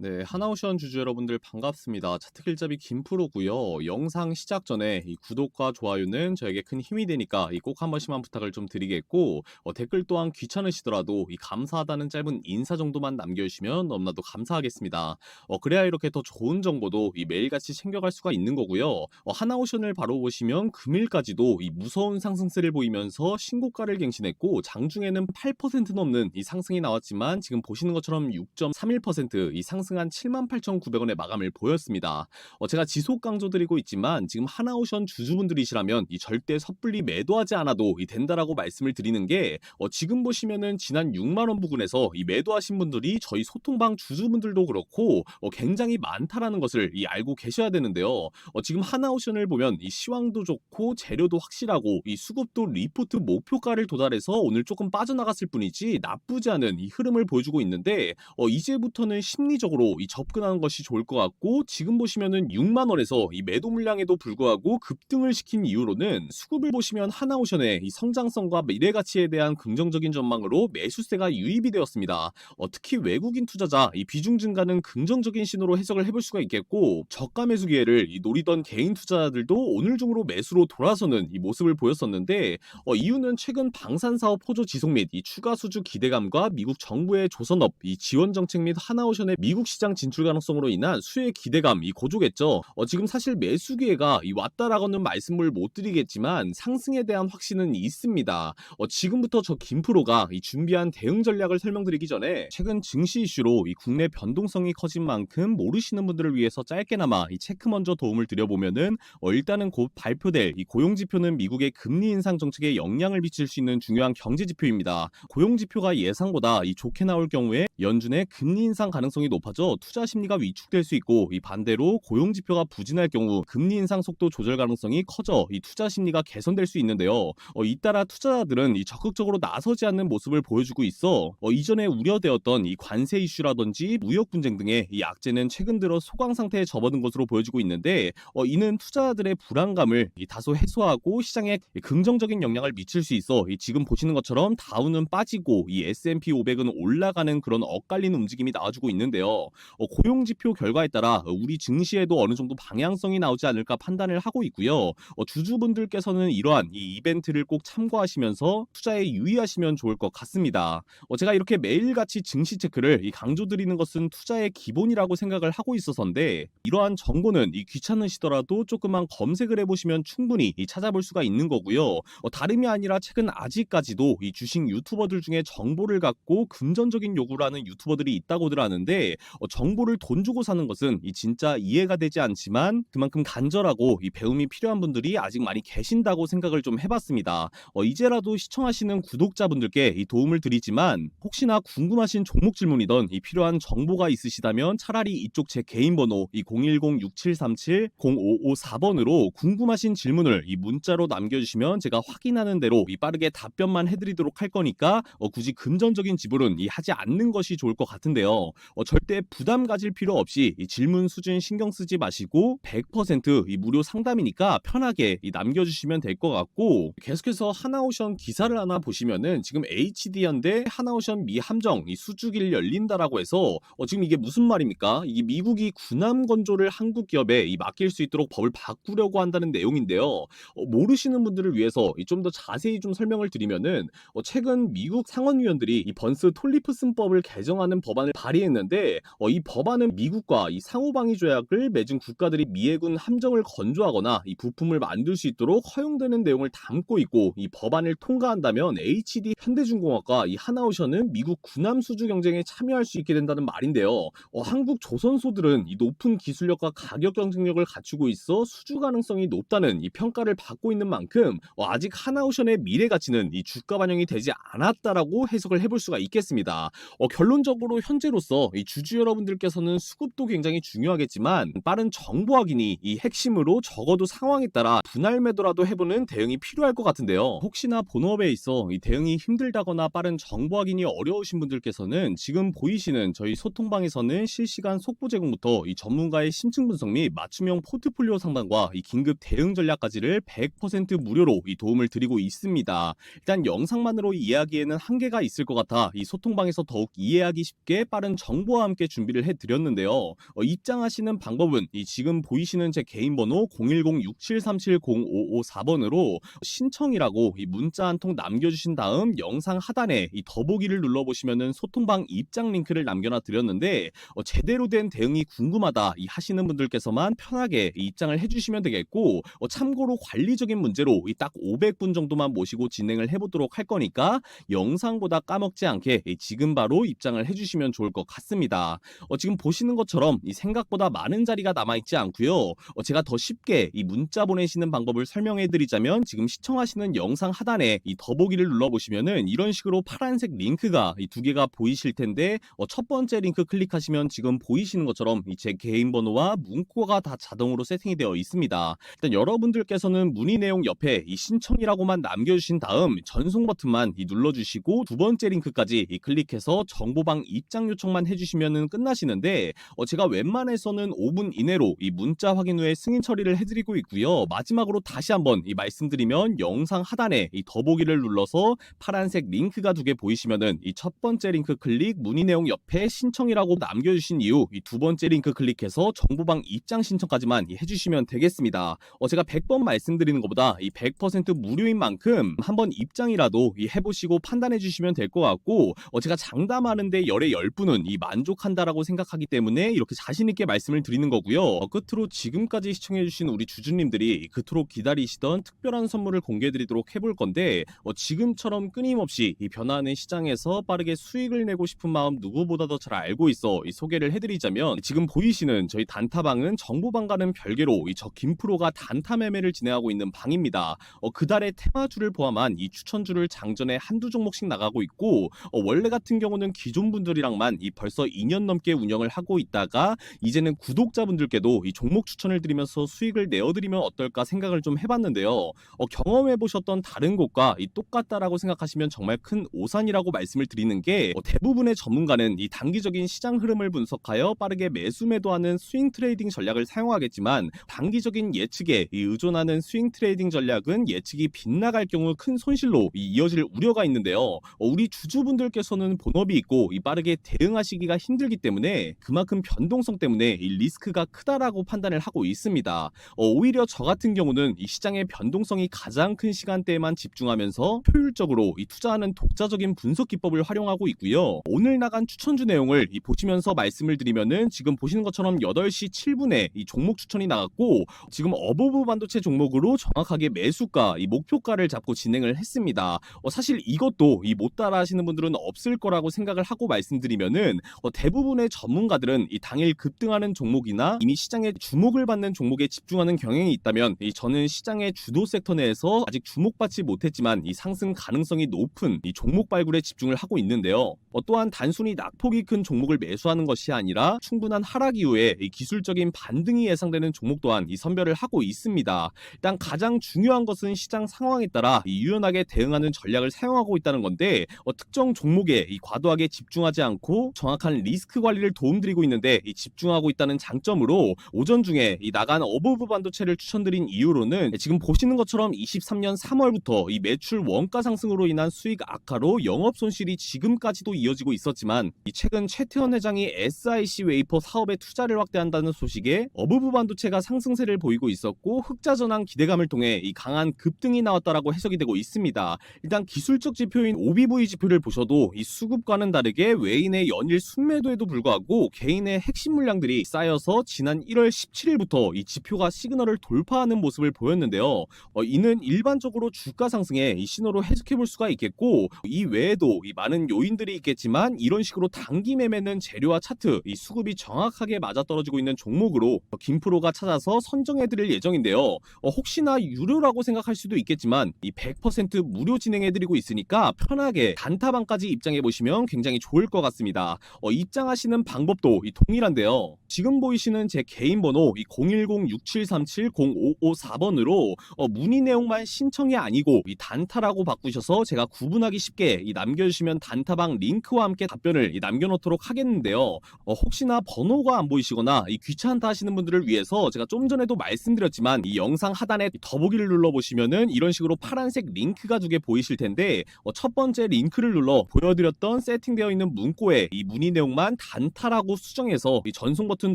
네, 하나오션 주주 여러분들 반갑습니다. 차트길잡이 김프로고요. 영상 시작 전에 이 구독과 좋아요는 저에게 큰 힘이 되니까 이 꼭 한 번씩만 부탁을 좀 드리겠고 어, 댓글 또한 귀찮으시더라도 이 감사하다는 짧은 인사 정도만 남겨주시면 너무나도 감사하겠습니다. 어, 그래야 이렇게 더 좋은 정보도 이 매일같이 챙겨갈 수가 있는 거고요. 어, 하나오션을 바로 보시면 금일까지도 이 무서운 상승세를 보이면서 신고가를 갱신했고 장중에는 8% 넘는 이 상승이 나왔지만 지금 보시는 것처럼 6.31%이 상승 한 78,900원의 마감을 보였습니다. 어, 제가 지속 강조드리고 있지만 지금 하나오션 주주분들이시라면 이 절대 섣불리 매도하지 않아도 이 된다라고 말씀을 드리는 게 어, 지금 보시면은 지난 6만 원 부근에서 이 매도하신 분들이 저희 소통방 주주분들도 그렇고 어, 굉장히 많다라는 것을 이 알고 계셔야 되는데요. 어, 지금 하나오션을 보면 이 시황도 좋고 재료도 확실하고 이 수급도 리포트 목표가를 도달해서 오늘 조금 빠져나갔을 뿐이지 나쁘지 않은 이 흐름을 보여주고 있는데 어, 이제부터는 심리적으로 이 접근하는 것이 좋을 것 같고 지금 보시면은 6만 원에서 이 매도 물량에도 불구하고 급등을 시킨 이유로는 수급을 보시면 하나오션의 이 성장성과 미래 가치에 대한 긍정적인 전망으로 매수세가 유입이 되었습니다. 어, 특히 외국인 투자자 이 비중 증가는 긍정적인 신호로 해석을 해볼 수가 있겠고 저가 매수 기회를 이 노리던 개인 투자자들도 오늘 중으로 매수로 돌아서는 이 모습을 보였었는데 어, 이유는 최근 방산 사업 호조 지속 및 이 추가 수주 기대감과 미국 정부의 조선업 이 지원 정책 및 하나오션의 미국 시장 진출 가능성으로 인한 수혜 기대감 이 고조겠죠. 어, 지금 사실 매수 기회가 이 왔다라고는 말씀을 못 드리겠지만 상승에 대한 확신은 있습니다. 어, 지금부터 저 김프로가 이 준비한 대응 전략을 설명드리기 전에 최근 증시 이슈로 이 국내 변동성이 커진 만큼 모르시는 분들을 위해서 짧게나마 이 체크 먼저 도움을 드려보면은 어, 일단은 곧 발표될 이 고용 지표는 미국의 금리 인상 정책에 영향을 미칠 수 있는 중요한 경제 지표입니다. 고용 지표가 예상보다 이 좋게 나올 경우에 연준의 금리 인상 가능성이 높아져 투자 심리가 위축될 수 있고 이 반대로 고용 지표가 부진할 경우 금리 인상 속도 조절 가능성이 커져 이 투자 심리가 개선될 수 있는데요. 어, 잇따라 투자자들은 이 적극적으로 나서지 않는 모습을 보여주고 있어 어, 이전에 우려되었던 이 관세 이슈라든지 무역 분쟁 등의 이 악재는 최근 들어 소강 상태에 접어든 것으로 보여지고 있는데 어, 이는 투자자들의 불안감을 이 다소 해소하고 시장에 이 긍정적인 영향을 미칠 수 있어 이 지금 보시는 것처럼 다우는 빠지고 이 S&P 500은 올라가는 그런 엇갈리는 움직임이 나와주고 있는데요. 어, 고용 지표 결과에 따라 우리 증시에도 어느 정도 방향성이 나오지 않을까 판단을 하고 있고요. 어, 주주분들께서는 이러한 이 이벤트를 꼭 참고하시면서 투자에 유의하시면 좋을 것 같습니다. 어, 제가 이렇게 매일같이 증시 체크를 이 강조드리는 것은 투자의 기본이라고 생각을 하고 있어서인데 이러한 정보는 이 귀찮으시더라도 조금만 검색을 해보시면 충분히 이 찾아볼 수가 있는 거고요. 어, 다름이 아니라 최근 아직까지도 이 주식 유튜버들 중에 정보를 갖고 금전적인 요구를 하는 유튜버들이 있다고들 하는데 어, 정보를 돈 주고 사는 것은 이 진짜 이해가 되지 않지만 그만큼 간절하고 이 배움이 필요한 분들이 아직 많이 계신다고 생각을 좀 해봤습니다. 어, 이제라도 시청하시는 구독자분들께 이 도움을 드리지만 혹시나 궁금하신 종목 질문이던 이 필요한 정보가 있으시다면 차라리 이쪽 제 개인 번호 이 010-6737-0554번으로 궁금하신 질문을 이 문자로 남겨주시면 제가 확인하는 대로 이 빠르게 답변만 해드리도록 할 거니까 어, 굳이 금전적인 지불은 이 하지 않는 것이 좋을 것 같은데요. 어, 절대 부담 가질 필요 없이 이 질문 수준 신경 쓰지 마시고 100%이 무료 상담이니까 편하게 이 남겨주시면 될 것 같고 계속해서 하나오션 기사를 하나 보시면은 지금 HD현대 하나오션 미 함정 이 수주기를 열린다라고 해서 어, 지금 이게 무슨 말입니까? 이게 미국이 군함 건조를 한국 기업에 이 맡길 수 있도록 법을 바꾸려고 한다는 내용인데요. 어, 모르시는 분들을 위해서 좀 더 자세히 좀 설명을 드리면은 어, 최근 미국 상원의원들이 이 번스 톨리프슨법을 개정하는 법안을 발의했는데 어, 이 법안은 미국과 이 상호방위 조약을 맺은 국가들이 미해군 함정을 건조하거나 이 부품을 만들 수 있도록 허용되는 내용을 담고 있고 이 법안을 통과한다면 HD 현대중공업과 이 하나오션은 미국 군함 수주 경쟁에 참여할 수 있게 된다는 말인데요. 어, 한국 조선소들은 이 높은 기술력과 가격 경쟁력을 갖추고 있어 수주 가능성이 높다는 이 평가를 받고 있는 만큼 어, 아직 하나오션의 미래 가치는 이 주가 반영이 되지 않았다라고 해석을 해볼 수가 있겠습니다. 어, 결론적으로 현재로서 이 주주 여러분들께서는 수급도 굉장히 중요하겠지만 빠른 정보 확인이 이 핵심으로 적어도 상황에 따라 분할 매도라도 해보는 대응이 필요할 것 같은데요. 혹시나 본업에 있어 이 대응이 힘들다거나 빠른 정보 확인이 어려우신 분들께서는 지금 보이시는 저희 소통방에서는 실시간 속보 제공부터 이 전문가의 심층 분석 및 맞춤형 포트폴리오 상담과 이 긴급 대응 전략까지를 100% 무료로 이 도움을 드리고 있습니다. 일단 영상만으로 이해하기에는 한계가 있을 것 같아 이 소통방에서 더욱 이해하기 쉽게 빠른 정보와 함께 준비를 해드렸는데요. 어, 입장하시는 방법은 이 지금 보이시는 제 개인 번호 010-6737-0554번으로 신청이라고 이 문자 한 통 남겨주신 다음 영상 하단에 이 더보기를 눌러보시면은 소통방 입장 링크를 남겨놔 드렸는데 어, 제대로 된 대응이 궁금하다 이 하시는 분들께서만 편하게 이 입장을 해주시면 되겠고 어, 참고로 관리적인 문제로 이 딱 500분 정도만 모시고 진행을 해보도록 할 거니까 영상보다 까먹지 않게 이 지금 바로 입장을 해주시면 좋을 것 같습니다. 어, 지금 보시는 것처럼 이 생각보다 많은 자리가 남아있지 않고요. 어, 제가 더 쉽게 이 문자 보내시는 방법을 설명해 드리자면 지금 시청하시는 영상 하단에 이 더보기를 눌러보시면은 이런 식으로 파란색 링크가 이 두 개가 보이실 텐데 어, 첫 번째 링크 클릭하시면 지금 보이시는 것처럼 이제 개인 번호와 문구가 다 자동으로 세팅이 되어 있습니다. 일단 여러분들께서는 문의 내용 옆에 이 신청이라고만 남겨주신 다음 전송 버튼만 이 눌러주시고 두 번째 링크까지 이 클릭해서 정보방 입장 요청만 해주시면은 끝나시는데 어, 제가 웬만해서는 5분 이내로 이 문자 확인 후에 승인 처리를 해드리고 있고요. 마지막으로 다시 한번 이 말씀드리면 영상 하단에 이 더보기를 눌러서 파란색 링크가 두 개 보이시면은 이 첫 번째 링크 클릭 문의 내용 옆에 신청이라고 남겨주신 이후 이 두 번째 링크 클릭해서 정보방 입장 신청까지만 이 해주시면 되겠습니다. 어, 제가 100번 말씀드리는 것보다 이 100% 무료인 만큼 한번 입장이라도 이 해보시고 판단해 주시면 될 것 같고 어, 제가 장담하는데 열의 10분은 이 만족한다 라고 생각하기 때문에 이렇게 자신 있게 말씀을 드리는 거고요. 어, 끝으로 지금까지 시청해 주신 우리 주주님들이 그토록 기다리시던 특별한 선물을 공개해 드리도록 해볼 건데 어, 지금처럼 끊임없이 이 변화하는 시장에서 빠르게 수익을 내고 싶은 마음 누구보다도 잘 알고 있어 이 소개를 해드리자면 지금 보이시는 저희 단타방은 정보방과는 별개로 이저 김프로가 단타 매매를 진행하고 있는 방입니다. 어, 그달의 테마주를 포함한 이 추천주를 장전에 한두 종목씩 나가고 있고 어, 원래 같은 경우는 기존 분들이랑만 이 벌써 2년 넘게 운영을 하고 있다가 이제는 구독자분들께도 이 종목 추천을 드리면서 수익을 내어드리면 어떨까 생각을 좀 해봤는데요. 어, 경험해 보셨던 다른 곳과 이 똑같다라고 생각하시면 정말 큰 오산이라고 말씀을 드리는 게 어, 대부분의 전문가는 이 단기적인 시장 흐름을 분석하여 빠르게 매수 매도하는 스윙 트레이딩 전략을 사용하겠지만 단기적인 예측에 이 의존하는 스윙 트레이딩 전략은 예측이 빗나갈 경우 큰 손실로 이 이어질 우려가 있는데요. 어, 우리 주주분들께서는 본업이 있고 이 빠르게 대응하시기가 힘들 기 때문에 그만큼 변동성 때문에 이 리스크가 크다라고 판단을 하고 있습니다. 어, 오히려 저 같은 경우는 이 시장의 변동성이 가장 큰 시간대에만 집중하면서 효율적으로 이 투자하는 독자적인 분석 기법을 활용하고 있고요. 오늘 나간 추천주 내용을 이 보시면서 말씀을 드리면은 지금 보시는 것처럼 8시 7분에 이 종목 추천이 나갔고 지금 어버브 반도체 종목으로 정확하게 매수가 이 목표가를 잡고 진행을 했습니다. 어, 사실 이것도 이 못 따라 하시는 분들은 없을 거라고 생각을 하고 말씀드리면은 어, 대부분의 전문가들은 이 당일 급등하는 종목이나 이미 시장에 주목을 받는 종목에 집중하는 경향이 있다면 이 저는 시장의 주도 섹터 내에서 아직 주목받지 못했지만 이 상승 가능성이 높은 이 종목 발굴에 집중을 하고 있는데요. 어, 또한 단순히 낙폭이 큰 종목을 매수하는 것이 아니라 충분한 하락 이후에 이 기술적인 반등이 예상되는 종목 또한 이 선별을 하고 있습니다. 일단 가장 중요한 것은 시장 상황에 따라 이 유연하게 대응하는 전략을 사용하고 있다는 건데 어, 특정 종목에 이 과도하게 집중하지 않고 정확한 리스크 관리를 도움드리고 있는데 이 집중하고 있다는 장점으로 오전 중에 이 나간 어버브 반도체를 추천드린 이유로는 지금 보시는 것처럼 23년 3월부터 이 매출 원가 상승으로 인한 수익 악화로 영업 손실이 지금까지도 이어지고 있었지만 이 최근 최태원 회장이 SIC 웨이퍼 사업에 투자를 확대한다는 소식에 어버브 반도체가 상승세를 보이고 있었고 흑자 전환 기대감을 통해 이 강한 급등이 나왔다라고 해석이 되고 있습니다. 일단 기술적 지표인 OBV 지표를 보셔도 이 수급과는 다르게 외인의 연일 순매도에 도 불구하고 개인의 핵심 물량들이 쌓여서 지난 1월 17일부터 이 지표가 시그널을 돌파하는 모습을 보였는데요. 어, 이는 일반적으로 주가 상승의 이 신호로 해석해 볼 수가 있겠고 이 외에도 이 많은 요인들이 있겠지만 이런 식으로 단기 매매는 재료와 차트 이 수급이 정확하게 맞아떨어지고 있는 종목으로 김프로가 찾아서 선정해 드릴 예정인데요. 어, 혹시나 유료라고 생각할 수도 있겠지만 이 100% 무료 진행해 드리고 있으니까 편하게 단타방까지 입장해 보시면 굉장히 좋을 것 같습니다. 어, 입장 하시는 방법도 이 동일한데요. 지금 보이시는 제 개인 번호 이 010-6737-0554번으로 어, 문의 내용만 신청이 아니고 이 단타라고 바꾸셔서 제가 구분하기 쉽게 이 남겨주시면 단타방 링크와 함께 답변을 이 남겨놓도록 하겠는데요. 어, 혹시나 번호가 안 보이시거나 이 귀찮다 하시는 분들을 위해서 제가 좀 전에도 말씀드렸지만 이 영상 하단에 더보기를 눌러보시면은 이런 식으로 파란색 링크가 두 개 보이실 텐데 어, 첫 번째 링크를 눌러 보여드렸던 세팅되어 있는 문구에 이 문의 내용만 단타라고 수정해서 이 전송 버튼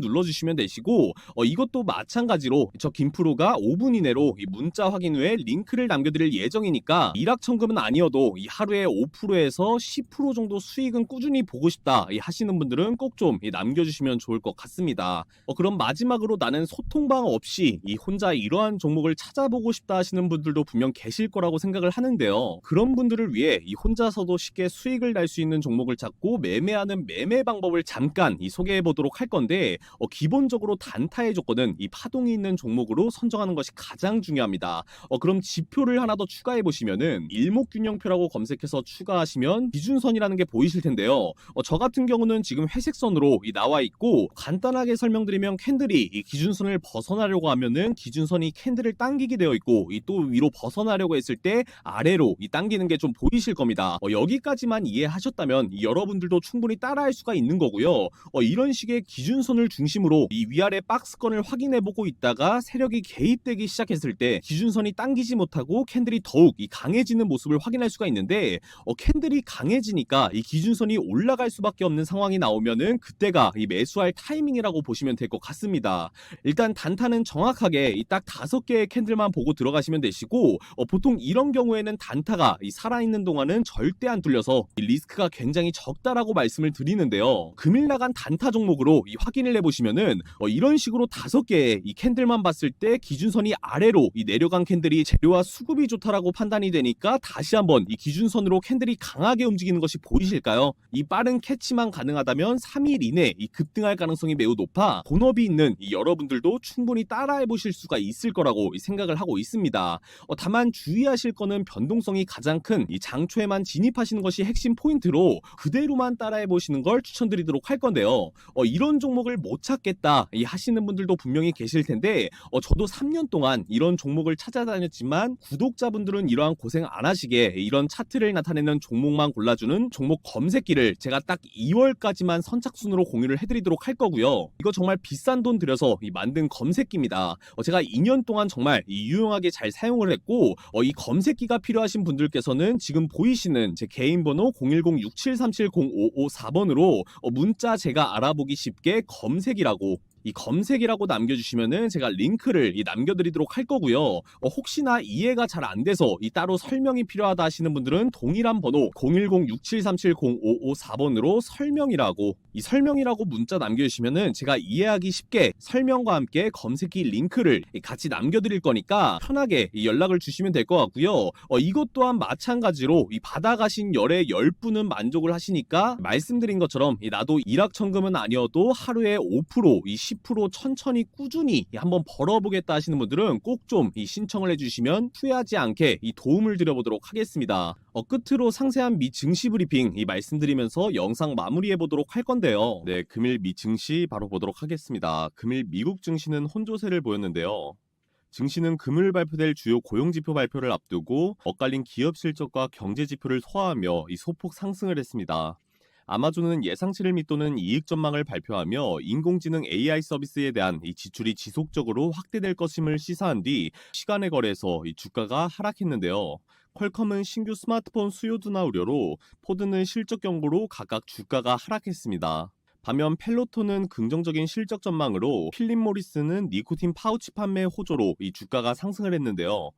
눌러주시면 되시고 어, 이것도 마찬가지로 저 김프로가 5분 이내로 이 문자 확인 후에 링크를 남겨드릴 예정이니까 일확 천금은 아니어도 이 하루에 5%에서 10% 정도 수익은 꾸준히 보고 싶다 이 하시는 분들은 꼭 좀 남겨주시면 좋을 것 같습니다. 어, 그럼 마지막으로 나는 소통방 없이 이 혼자 이러한 종목을 찾아보고 싶다 하시는 분들도 분명 계실 거라고 생각을 하는데요. 그런 분들을 위해 이 혼자서도 쉽게 수익을 날 수 있는 종목을 찾고 매매하는 매매 방법을 잠깐 이 소개해 보도록 할 건데 어, 기본적으로 단타의 조건은 이 파동이 있는 종목으로 선정하는 것이 가장 중요합니다. 어, 그럼 지표를 하나 더 추가해 보시면은 일목균형표라고 검색해서 추가하시면 기준선이라는 게 보이실 텐데요. 어, 저 같은 경우는 지금 회색선으로 이 나와 있고 간단하게 설명드리면 캔들이 이 기준선을 벗어나려고 하면은 기준선이 캔들을 당기게 되어 있고 이 또 위로 벗어나려고 했을 때 아래로 이 당기는 게 좀 보이실 겁니다. 어, 여기까지만 이해하셨다면 이 여러분들도 충분히 따라할 수가 있는 거 고요. 어, 이런 식의 기준선을 중심으로 이 위아래 박스권을 확인해 보고 있다가 세력이 개입되기 시작했을 때 기준선이 당기지 못하고 캔들이 더욱 이 강해지는 모습을 확인할 수가 있는데 어, 캔들이 강해지니까 이 기준선이 올라갈 수밖에 없는 상황이 나오면은 그때가 이 매수할 타이밍이라고 보시면 될 것 같습니다. 일단 단타는 정확하게 이 딱 다섯 개의 캔들만 보고 들어가시면 되시고 어, 보통 이런 경우에는 단타가 이 살아있는 동안은 절대 안 뚫려서 이 리스크가 굉장히 적다라고 말씀을 드리는데요. 금일 나간 단타 종목으로 이 확인을 해보시면은 어, 이런 식으로 다섯 개의 이 캔들만 봤을 때 기준선이 아래로 이 내려간 캔들이 재료와 수급이 좋다라고 판단이 되니까 다시 한번 이 기준선으로 캔들이 강하게 움직이는 것이 보이실까요? 이 빠른 캐치만 가능하다면 3일 이내 이 급등할 가능성이 매우 높아 본업이 있는 이 여러분들도 충분히 따라해 보실 수가 있을 거라고 이 생각을 하고 있습니다. 어, 다만 주의하실 거는 변동성이 가장 큰 이 장초에만 진입하시는 것이 핵심 포인트로 그대로만 따라해 보시는 걸 추천드 리도록 할 건데요. 어, 이런 종목을 못 찾겠다 이 하시는 분들도 분명히 계실 텐데 어, 저도 3년 동안 이런 종목을 찾아다녔지만 구독자분들은 이러한 고생 안 하시게 이런 차트를 나타내는 종목만 골라주는 종목 검색기를 제가 딱 2월까지만 선착순으로 공유를 해드리도록 할 거고요. 이거 정말 비싼 돈 들여서 이 만든 검색기입니다. 어, 제가 2년 동안 정말 이 유용하게 잘 사용을 했고 어, 이 검색기가 필요하신 분들께서는 지금 보이시는 제 개인 번호 010-6737-0554번으로 어, 문자 제가 알아보기 쉽게 검색이라고 이 검색이라고 남겨주시면은 제가 링크를 이 남겨드리도록 할 거고요. 어, 혹시나 이해가 잘 안 돼서 이 따로 설명이 필요하다 하시는 분들은 동일한 번호 010-6737-0554번으로 설명이라고 이 설명이라고 문자 남겨주시면은 제가 이해하기 쉽게 설명과 함께 검색기 링크를 같이 남겨드릴 거니까 편하게 이 연락을 주시면 될 것 같고요. 어, 이것 또한 마찬가지로 이 받아가신 열의 10분은 만족을 하시니까 말씀드린 것처럼 이 나도 일확천금은 아니어도 하루에 5%, 이10% 천천히 꾸준히 이 한번 벌어보겠다 하시는 분들은 꼭 좀 이 신청을 해주시면 후회하지 않게 이 도움을 드려보도록 하겠습니다. 어, 끝으로 상세한 미 증시 브리핑 이 말씀드리면서 영상 마무리해 보도록 할 건데요. 네, 금일 미 증시 바로 보도록 하겠습니다. 금일 미국 증시는 혼조세를 보였는데요. 증시는 금요일 발표될 주요 고용지표 발표를 앞두고 엇갈린 기업 실적과 경제 지표를 소화하며 이 소폭 상승을 했습니다. 아마존은 예상치를 밑도는 이익 전망을 발표하며 인공지능 AI 서비스에 대한 이 지출이 지속적으로 확대될 것임을 시사한 뒤 시간의 거래에서 이 주가가 하락했는데요. 퀄컴은 신규 스마트폰 수요 둔화 우려로 포드는 실적 경고로 각각 주가가 하락했습니다. 반면 펠로톤은 긍정적인 실적 전망으로 필립 모리스는 니코틴 파우치 판매 호조로 이 주가가 상승을 했는데요.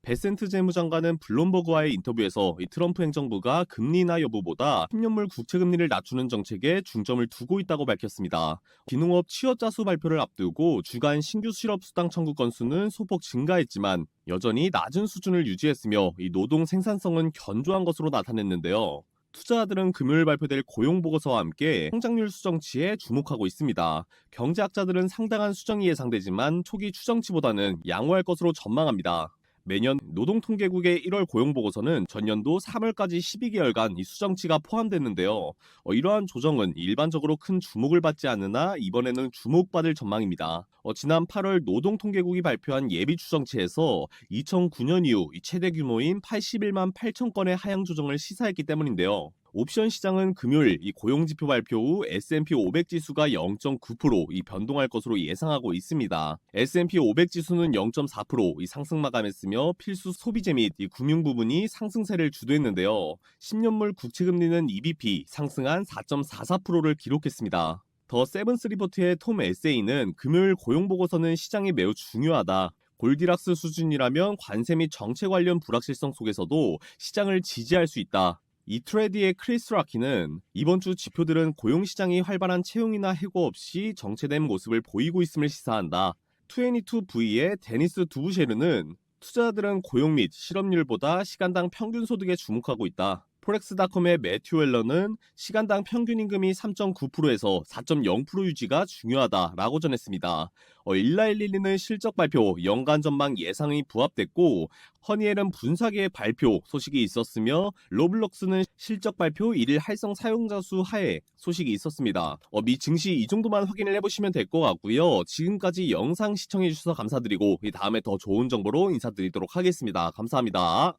베센트 재무장관은 블룸버그와의 인터뷰에서 이 트럼프 행정부가 금리 인하 여부보다 10년물 국채 금리를 낮추는 정책에 중점을 두고 있다고 밝혔습니다. 기농업 취업 자수 발표를 앞두고 주간 신규 실업 수당 청구 건수는 소폭 증가했지만 여전히 낮은 수준을 유지했으며 이 노동 생산성은 견조한 것으로 나타냈는데요. 투자자들은 금요일 발표될 고용 보고서와 함께 성장률 수정치에 주목하고 있습니다. 경제학자들은 상당한 수정이 예상되지만 초기 추정치보다는 양호할 것으로 전망합니다. 매년 노동통계국의 1월 고용보고서는 전년도 3월까지 12개월간 이 수정치가 포함됐는데요. 어, 이러한 조정은 일반적으로 큰 주목을 받지 않으나 이번에는 주목받을 전망입니다. 어, 지난 8월 노동통계국이 발표한 예비 추정치에서 2009년 이후 최대 규모인 81만 8천 건의 하향 조정을 시사했기 때문인데요. 옵션 시장은 금요일 이 고용 지표 발표 후 S&P 500 지수가 0.9%이 변동할 것으로 예상하고 있습니다. S&P 500 지수는 0.4%이 상승 마감했으며 필수 소비재 및 이 금융 부분이 상승세를 주도했는데요. 10년물 국채 금리는 EBP 상승한 4.44%를 기록했습니다. 더 세븐스 리포트의 톰 에세이는 금요일 고용 보고서는 시장이 매우 중요하다. 골디락스 수준이라면 관세 및 정책 관련 불확실성 속에서도 시장을 지지할 수 있다. 이트레디의 크리스 라키는 이번 주 지표들은 고용 시장이 활발한 채용이나 해고 없이 정체된 모습을 보이고 있음을 시사한다. 22V의 데니스 두부쉐르는 투자자들은 고용 및 실업률보다 시간당 평균 소득에 주목하고 있다. 포렉스닷컴의 매튜 웰러는 시간당 평균 임금이 3.9%에서 4.0% 유지가 중요하다라고 전했습니다. 어, 일라일릴리는 실적 발표, 연간 전망 예상이 부합됐고 허니엘은 분사계의 발표 소식이 있었으며 로블록스는 실적 발표 1일 활성 사용자 수 하에 소식이 있었습니다. 어, 미 증시 이 정도만 확인을 해보시면 될 것 같고요. 지금까지 영상 시청해주셔서 감사드리고 이 다음에 더 좋은 정보로 인사드리도록 하겠습니다. 감사합니다.